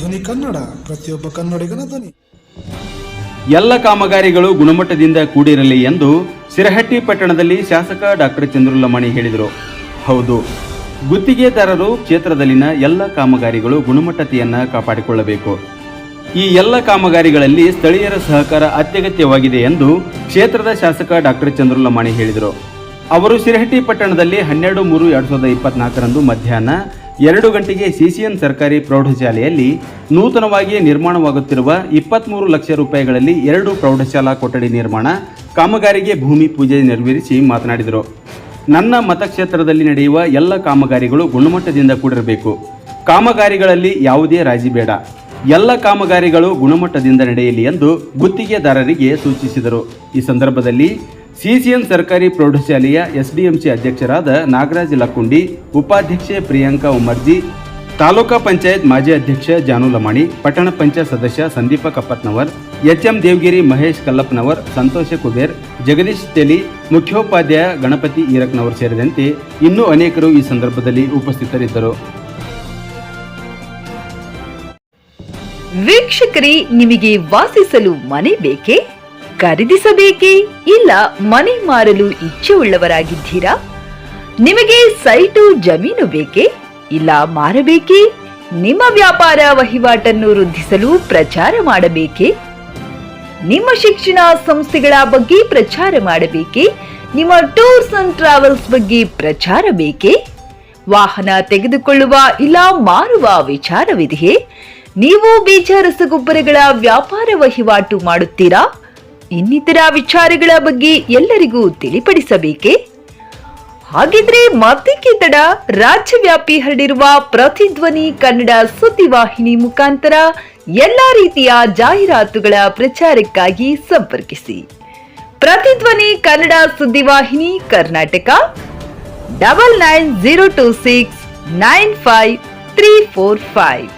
ಧ್ವನಿ ಕನ್ನಡ, ಪ್ರತಿಯೊಬ್ಬ ಕನ್ನಡಿಗನ ಧ್ವನಿ. ಎಲ್ಲ ಕಾಮಗಾರಿಗಳು ಗುಣಮಟ್ಟದಿಂದ ಕೂಡಿರಲಿ ಎಂದು ಸಿರಹಟ್ಟಿ ಪಟ್ಟಣದಲ್ಲಿ ಶಾಸಕ ಡಾಕ್ಟರ್ ಚಂದ್ರುಲಮಣಿ ಹೇಳಿದರು. ಹೌದು, ಗುತ್ತಿಗೆದಾರರು ಕ್ಷೇತ್ರದಲ್ಲಿನ ಎಲ್ಲ ಕಾಮಗಾರಿಗಳು ಗುಣಮಟ್ಟತೆಯನ್ನು ಕಾಪಾಡಿಕೊಳ್ಳಬೇಕು. ಈ ಎಲ್ಲ ಕಾಮಗಾರಿಗಳಲ್ಲಿ ಸ್ಥಳೀಯರ ಸಹಕಾರ ಅತ್ಯಗತ್ಯವಾಗಿದೆ ಎಂದು ಕ್ಷೇತ್ರದ ಶಾಸಕ ಡಾಕ್ಟರ್ ಚಂದ್ರುಲ್ಲಮಣಿ ಹೇಳಿದರು. ಅವರು ಸಿರಹಟ್ಟಿ ಪಟ್ಟಣದಲ್ಲಿ ಹನ್ನೆರಡು ಮೂರು ಎರಡು ಸಾವಿರದ ಇಪ್ಪತ್ನಾಲ್ಕರಂದು ಮಧ್ಯಾಹ್ನ ಎರಡು ಗಂಟೆಗೆ ಸಿಸಿಎನ್ ಸರ್ಕಾರಿ ಪ್ರೌಢಶಾಲೆಯಲ್ಲಿ ನೂತನವಾಗಿ ನಿರ್ಮಾಣವಾಗುತ್ತಿರುವ ಇಪ್ಪತ್ತ್ಮೂರು ಲಕ್ಷ ರೂಪಾಯಿಗಳಲ್ಲಿ ಎರಡು ಪ್ರೌಢಶಾಲಾ ಕೊಠಡಿ ನಿರ್ಮಾಣ, ಕಾಮಗಾರಿಗೆ ಭೂಮಿ ಪೂಜೆ ನೆರವೇರಿಸಿ ಮಾತನಾಡಿದರು. ನನ್ನ ಮತಕ್ಷೇತ್ರದಲ್ಲಿ ನಡೆಯುವ ಎಲ್ಲ ಕಾಮಗಾರಿಗಳು ಗುಣಮಟ್ಟದಿಂದ ಕೂಡಿರಬೇಕು. ಕಾಮಗಾರಿಗಳಲ್ಲಿ ಯಾವುದೇ ರಾಜಿ ಬೇಡ. ಎಲ್ಲ ಕಾಮಗಾರಿಗಳು ಗುಣಮಟ್ಟದಿಂದ ನಡೆಯಲಿ ಎಂದು ಗುತ್ತಿಗೆದಾರರಿಗೆ ಸೂಚಿಸಿದರು. ಈ ಸಂದರ್ಭದಲ್ಲಿ ಸಿಸಿಎನ್ ಸರ್ಕಾರಿ ಪ್ರೌಢಶಾಲೆಯ ಎಸ್ಡಿಎಂಸಿ ಅಧ್ಯಕ್ಷರಾದ ನಾಗರಾಜ್ ಲಕ್ಕುಂಡಿ, ಉಪಾಧ್ಯಕ್ಷೆ ಪ್ರಿಯಾಂಕಾ ಉಮರ್ಜಿ, ತಾಲೂಕಾ ಪಂಚಾಯತ್ ಮಾಜಿ ಅಧ್ಯಕ್ಷ ಜಾನು ಲಮಾಣಿ ಪಟ್ಟಣ ಪಂಚಾಯತ್ ಸದಸ್ಯ ಸಂದೀಪ ಕಪ್ಪತ್ನವರ್ ಎಚ್ಎಂ ದೇವಗಿರಿ ಮಹೇಶ್ ಕಲ್ಲಪ್ಪನವರ್, ಸಂತೋಷ ಕುಬೇರ್, ಜಗದೀಶ್ ತೆಲಿ, ಮುಖ್ಯೋಪಾಧ್ಯಾಯ ಗಣಪತಿ ಈರಕ್ನವರ್ ಸೇರಿದಂತೆ ಇನ್ನೂ ಅನೇಕರು ಈ ಸಂದರ್ಭದಲ್ಲಿ ಉಪಸ್ಥಿತರಿದ್ದರು. ವೀಕ್ಷಕರೇ, ನಿಮಗೆ ವಾಸಿಸಲು ಮನೆ ಬೇಕೇ? ಖರೀದಿಸಬೇಕೇ? ಇಲ್ಲ, ಮನೆ ಮಾರಲು ಇಚ್ಛೆ ಉಳ್ಳವರಾಗಿದ್ದೀರಾ ನಿಮಗೆ ಸೈಟು, ಜಮೀನು ಬೇಕೇ? ಇಲ್ಲ, ಮಾರಬೇಕೇ? ನಿಮ್ಮ ವ್ಯಾಪಾರ ವಹಿವಾಟನ್ನು ವೃದ್ಧಿಸಲು ಪ್ರಚಾರ ಮಾಡಬೇಕೇ? ನಿಮ್ಮ ಶಿಕ್ಷಣ ಸಂಸ್ಥೆಗಳ ಬಗ್ಗೆ ಪ್ರಚಾರ ಮಾಡಬೇಕೇ? ನಿಮ್ಮ ಟೂರ್ಸ್ ಅಂಡ್ ಟ್ರಾವೆಲ್ಸ್ ಬಗ್ಗೆ ಪ್ರಚಾರ ಬೇಕೇ? ವಾಹನ ತೆಗೆದುಕೊಳ್ಳುವ ಇಲ್ಲ, ಮಾರುವ ವಿಚಾರವಿದೆಯೇ? ನೀವು ಬೀಜ ರಸಗೊಬ್ಬರಗಳ ವ್ಯಾಪಾರ ವಹಿವಾಟು ಮಾಡುತ್ತೀರಾ? ಇನ್ನಿತರ ವಿಚಾರಗಳ ಬಗ್ಗೆ ಎಲ್ಲರಿಗೂ ತಿಳಿಪಡಿಸಬೇಕೇ? ಹಾಗಿದ್ರೆ ಮತ್ತೇಕೆ ತಡ? ರಾಜ್ಯವ್ಯಾಪಿ ಹರಡಿರುವ ಪ್ರತಿಧ್ವನಿ ಕನ್ನಡ ಸುದ್ದಿವಾಹಿನಿ ಮುಖಾಂತರ ಎಲ್ಲ ರೀತಿಯ ಜಾಹೀರಾತುಗಳ ಪ್ರಚಾರಕ್ಕಾಗಿ ಸಂಪರ್ಕಿಸಿ. ಪ್ರತಿಧ್ವನಿ Kannada ಸುದ್ದಿವಾಹಿನಿ Karnataka double nine zero two six nine five three four five.